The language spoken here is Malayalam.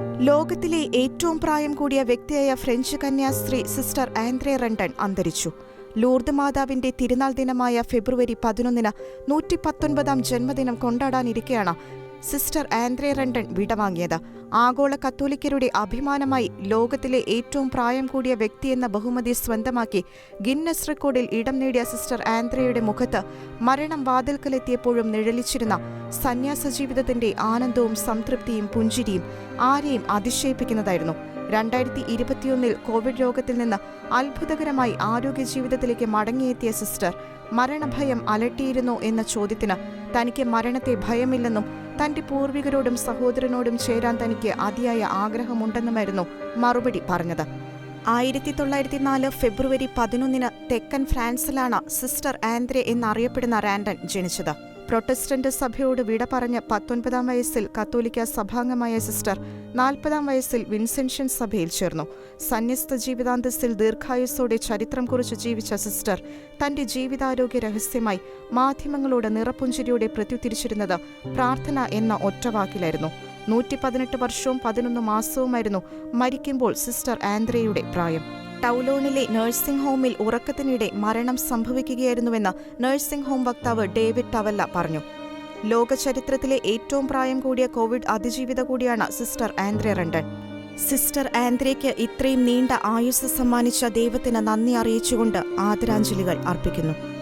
ലോകത്തിലെ ഏറ്റവും പ്രായം കൂടിയ വ്യക്തിയായ ഫ്രഞ്ച് കന്യാസ്ത്രീ സിസ്റ്റർ ആൻഡ്രെ റണ്ടൺ അന്തരിച്ചു. ലൂർദ് മാതാവിന്റെ തിരുനാൾ ദിനമായ ഫെബ്രുവരി പതിനൊന്നിന് നൂറ്റി പത്തൊൻപതാം ജന്മദിനം കൊണ്ടാടാനിരിക്കെയാണ് സിസ്റ്റർ ആൻഡ്രെ റണ്ടൻ വിടവാങ്ങിയത്. ആഗോള കത്തോലിക്കരുടെ അഭിമാനമായി ലോകത്തിലെ ഏറ്റവും പ്രായം കൂടിയ വ്യക്തിയെന്ന ബഹുമതി സ്വന്തമാക്കി ഗിന്നസ് റെക്കോർഡിൽ ഇടം നേടിയ സിസ്റ്റർ ആൻഡ്രയുടെ മുഖത്ത് മരണം വാതിൽക്കലെത്തിയപ്പോഴും നിഴലിച്ചിരുന്ന സന്യാസ ജീവിതത്തിന്റെ ആനന്ദവും സംതൃപ്തിയും പുഞ്ചിരിയും ആരെയും അതിശയിപ്പിക്കുന്നതായിരുന്നു. രണ്ടായിരത്തി ഇരുപത്തിയൊന്നിൽ കോവിഡ് രോഗത്തിൽ നിന്ന് അത്ഭുതകരമായി ആരോഗ്യ ജീവിതത്തിലേക്ക് മടങ്ങിയെത്തിയ സിസ്റ്റർ മരണഭയം അലട്ടിയിരുന്നോ എന്ന ചോദ്യത്തിന് തനിക്ക് മരണത്തെ ഭയമില്ലെന്നും തന്റെ പൂർവികരോടും സഹോദരനോടും ചേരാൻ തനിക്ക് അതിയായ ആഗ്രഹമുണ്ടെന്നുമായിരുന്നു മറുപടി പറഞ്ഞത്. ആയിരത്തി തൊള്ളായിരത്തി നാല് ഫെബ്രുവരി പതിനൊന്നിന് തെക്കൻ ഫ്രാൻസിലാണ് സിസ്റ്റർ ആൻഡ്രെ എന്നറിയപ്പെടുന്ന റാൻഡൻ ജനിച്ചത്. പ്രൊട്ടസ്റ്റന്റ് സഭയോട് വിട പറഞ്ഞ് പത്തൊൻപതാം വയസ്സിൽ കത്തോലിക്ക സഭാംഗമായ സിസ്റ്റർ നാൽപ്പതാം വയസ്സിൽ വിൻസെൻഷൻ സഭയിൽ ചേർന്നു. സന്യസ്ത ജീവിതാന്തസ്സിൽ ദീർഘായുസ്സോടെ ചരിത്രം കുറിച്ച് ജീവിച്ച സിസ്റ്റർ തന്റെ ജീവിതാരോഗ്യ രഹസ്യമായി മാധ്യമങ്ങളോട് നിറപ്പുഞ്ചിരിയോടെ പ്രത്യുത്തിരിച്ചിരുന്നത് പ്രാർത്ഥന എന്ന ഒറ്റവാക്കിലായിരുന്നു നൂറ്റി പതിനെട്ട് വർഷവും പതിനൊന്ന് മാസവുമായിരുന്നു മരിക്കുമ്പോൾ സിസ്റ്റർ ആന്ദ്രയുടെ പ്രായം. ടൗലോണിലെ നഴ്സിംഗ് ഹോമിൽ ഉറക്കത്തിനിടെ മരണം സംഭവിക്കുകയായിരുന്നുവെന്ന് നഴ്സിംഗ് ഹോം വക്താവ് ഡേവിഡ് ടവല്ല പറഞ്ഞു. ലോകചരിത്രത്തിലെ ഏറ്റവും പ്രായം കൂടിയ കോവിഡ് അതിജീവിത കൂടിയാണ് സിസ്റ്റർ ആൻഡ്രെ റണ്ടൻ. സിസ്റ്റർ ആൻഡ്രയ്ക്ക് ഇത്രയും നീണ്ട ആയുസ് സമ്മാനിച്ച ദൈവത്തിന് നന്ദി അറിയിച്ചുകൊണ്ട് ആദരാഞ്ജലികൾ അർപ്പിക്കുന്നു.